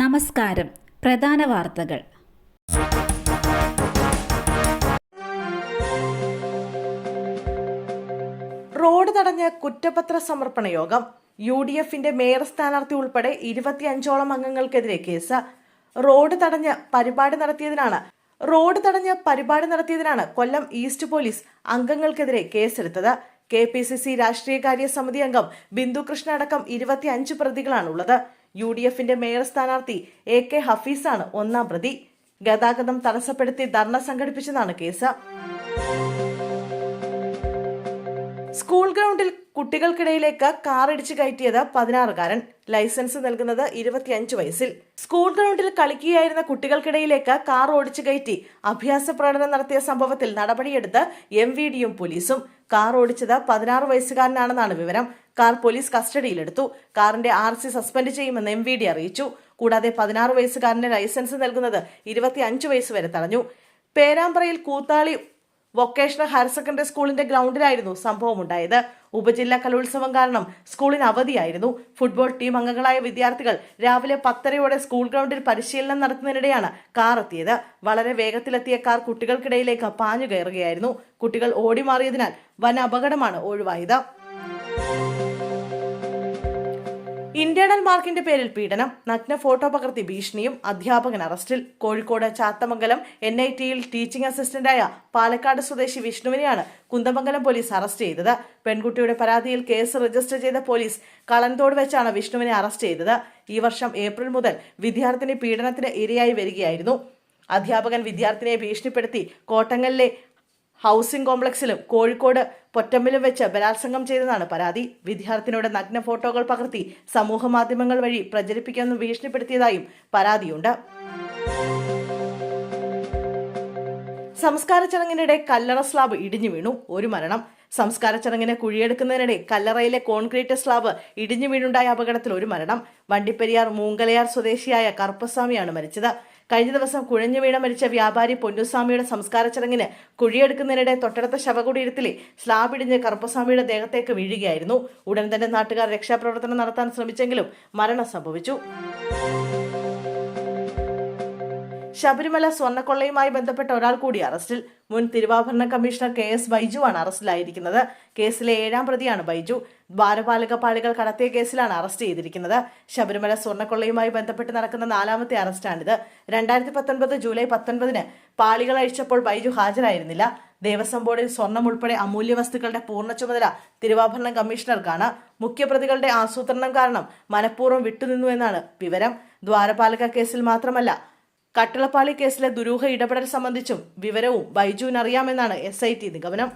നമസ്കാരം. പ്രധാന വാർത്തകൾ. റോഡ് തടഞ്ഞ കുറ്റപത്ര സമർപ്പണ യോഗം. യു ഡി എഫിന്റെ മേയർ സ്ഥാനാർത്ഥി ഉൾപ്പെടെ ഇരുപത്തിയഞ്ചോളം അംഗങ്ങൾക്കെതിരെ കേസ്. റോഡ് തടഞ്ഞ് പരിപാടി നടത്തിയതിനാണ്. റോഡ് തടഞ്ഞ് പരിപാടി നടത്തിയതിനാണ് കൊല്ലം ഈസ്റ്റ് പോലീസ് അംഗങ്ങൾക്കെതിരെ കേസെടുത്തത്. കെ പി സി സി രാഷ്ട്രീയകാര്യ സമിതി അംഗം ബിന്ദു കൃഷ്ണ അടക്കം ഇരുപത്തിയഞ്ച് പ്രതികളാണുള്ളത്. യു ഡി എഫിന്റെ മേയർ സ്ഥാനാർത്ഥി എ കെ ഹഫീസാണ് ഒന്നാം പ്രതി. ഗതാഗതം തടസ്സപ്പെടുത്തി ധർണ സംഘടിപ്പിച്ചതാണ് കേസ്. സ്കൂൾ ഗ്രൗണ്ടിൽ കുട്ടികൾക്കിടയിലേക്ക് കാർ ഇടിച്ചു കയറ്റിയത് പതിനാറുകാരൻ. ലൈസൻസ് നൽകുന്നത് ഇരുപത്തിയഞ്ച് വയസ്സിൽ. സ്കൂൾ ഗ്രൗണ്ടിൽ കളിക്കുകയായിരുന്ന കുട്ടികൾക്കിടയിലേക്ക് കാർ ഓടിച്ചു കയറ്റി. അഭ്യാസ പ്രകടനം നടത്തിയ സംഭവത്തിൽ നടപടിയെടുത്ത് എം വി ഡിയും പോലീസും. കാർ ഓടിച്ചത് പതിനാറ് വയസ്സുകാരനാണെന്നാണ് വിവരം. കാർ പോലീസ് കസ്റ്റഡിയിലെടുത്തു. കാറിന്റെ ആർ സി സസ്പെൻഡ് ചെയ്യുമെന്ന് എം വി ഡി അറിയിച്ചു. കൂടാതെ പതിനാറ് വയസ്സുകാരന് ലൈസൻസ് നൽകുന്നത് ഇരുപത്തിയഞ്ച് വയസ്സ് വരെ തടഞ്ഞു. പേരാമ്പ്രയിൽ കൂത്താളി വൊക്കേഷണൽ ഹയർ സെക്കൻഡറി സ്കൂളിന്റെ ഗ്രൗണ്ടിലായിരുന്നു സംഭവം ഉണ്ടായത് ഉപജില്ലാ കലോത്സവം കാരണം സ്കൂളിന് അവധിയായിരുന്നു. ഫുട്ബോൾ ടീം അംഗങ്ങളായ വിദ്യാർത്ഥികൾ രാവിലെ പത്തരയോടെ സ്കൂൾ ഗ്രൗണ്ടിൽ പരിശീലനം നടത്തുന്നതിനിടെയാണ് കാർ എത്തിയത്. വളരെ വേഗത്തിലെത്തിയ കാർ കുട്ടികൾക്കിടയിലേക്ക് പാഞ്ഞു കയറുകയായിരുന്നു. കുട്ടികൾ ഓടിമാറിയതിനാൽ വൻ അപകടമാണ് ഒഴിവായത്. ഇന്റേണൽ മാർക്കിന്റെ പേരിൽ പീഡനം നഗ്ന ഫോട്ടോ പകർത്തി ഭീഷണിയും അധ്യാപകൻ അറസ്റ്റിൽ. കോഴിക്കോട് ചാത്തമംഗലം എൻ ഐ ടിയിൽ ടീച്ചിംഗ് അസിസ്റ്റന്റായ പാലക്കാട് സ്വദേശി വിഷ്ണുവിനെയാണ് കുന്തമംഗലം പോലീസ് അറസ്റ്റ് ചെയ്തത്. പെൺകുട്ടിയുടെ പരാതിയിൽ കേസ് രജിസ്റ്റർ ചെയ്ത പോലീസ് കളന്തോട് വെച്ചാണ് വിഷ്ണുവിനെ അറസ്റ്റ് ചെയ്തത്. ഈ വർഷം ഏപ്രിൽ മുതൽ വിദ്യാർത്ഥിനി പീഡനത്തിന് ഇരയായി വരികയായിരുന്നു. അധ്യാപകൻ വിദ്യാർത്ഥിനിയെ ഭീഷണിപ്പെടുത്തി കോട്ടങ്ങലിലെ ഹൗസിംഗ് കോംപ്ലക്സിലും കോഴിക്കോട് പൊറ്റമ്പിലും വെച്ച് ബലാത്സംഗം ചെയ്തതാണ് പരാതി. വിദ്യാർത്ഥിനിയുടെ നഗ്ന ഫോട്ടോകൾ പകർത്തി സമൂഹ മാധ്യമങ്ങൾ വഴി പ്രചരിപ്പിക്കാമെന്ന് ഭീഷണിപ്പെടുത്തിയതായും പരാതിയുണ്ട്. സംസ്കാര ചടങ്ങിനിടെ കല്ലറ സ്ലാബ് ഇടിഞ്ഞു വീണു. ഒരു മരണം. സംസ്കാര ചടങ്ങിന് കുഴിയെടുക്കുന്നതിനിടെ കല്ലറയിലെ കോൺക്രീറ്റ് സ്ലാബ് ഇടിഞ്ഞു വീണുണ്ടായ അപകടത്തിൽ ഒരു മരണം. വണ്ടിപ്പെരിയാർ മൂങ്കലയാർ സ്വദേശിയായ കറുപ്പസ്വാമിയാണ് മരിച്ചത്. കഴിഞ്ഞ ദിവസം കുഴഞ്ഞു വീണ മരിച്ച വ്യാപാരി പൊന്നുസ്വാമിയുടെ സംസ്കാര ചടങ്ങിന് കുഴിയെടുക്കുന്നതിനിടെ തൊട്ടടുത്ത ശവകുടീരത്തിലെ സ്ലാബ് ഇടിഞ്ഞ് കറുപ്പസ്വാമിയുടെ ദേഹത്തേക്ക് വീഴുകയായിരുന്നു. ഉടൻ തന്നെ നാട്ടുകാർ രക്ഷാപ്രവർത്തനം നടത്താൻ ശ്രമിച്ചെങ്കിലും മരണം സംഭവിച്ചു. ശബരിമല സ്വർണക്കൊള്ളയുമായി ബന്ധപ്പെട്ട ഒരാൾ കൂടി അറസ്റ്റിൽ. മുൻ തിരുവാഭരണ കമ്മീഷണർ കെ എസ് ബൈജുവാണ് അറസ്റ്റിലായിരിക്കുന്നത്. കേസിലെ ഏഴാം പ്രതിയാണ് ബൈജു. ദ്വാരപാലക പാളികൾ കടത്തിയ കേസിലാണ് അറസ്റ്റ് ചെയ്തിരിക്കുന്നത്. ശബരിമല സ്വർണക്കൊള്ളയുമായി ബന്ധപ്പെട്ട് നടക്കുന്ന നാലാമത്തെ അറസ്റ്റാണിത്. രണ്ടായിരത്തി പത്തൊൻപത് ജൂലൈ പത്തൊൻപതിന് പാളികൾ അഴിച്ചപ്പോൾ ബൈജു ഹാജരായിരുന്നില്ല. ദേവസ്വം ബോർഡിൽ സ്വർണം ഉൾപ്പെടെ അമൂല്യ വസ്തുക്കളുടെ പൂർണ ചുമതല തിരുവാഭരണ കമ്മീഷണർക്കാണ്. മുഖ്യപ്രതികളുടെ ആസൂത്രണം കാരണം മനഃപൂർവം വിട്ടുനിന്നു എന്നാണ് വിവരം. ദ്വാരപാലക കേസിൽ മാത്രമല്ല കട്ടിളപ്പാളി കേസിലെ ദുരൂഹ ഇടപെടൽ സംബന്ധിച്ചും വിവരവും ബൈജുവിന് അറിയാമെന്നാണ് എസ് നിഗമനം.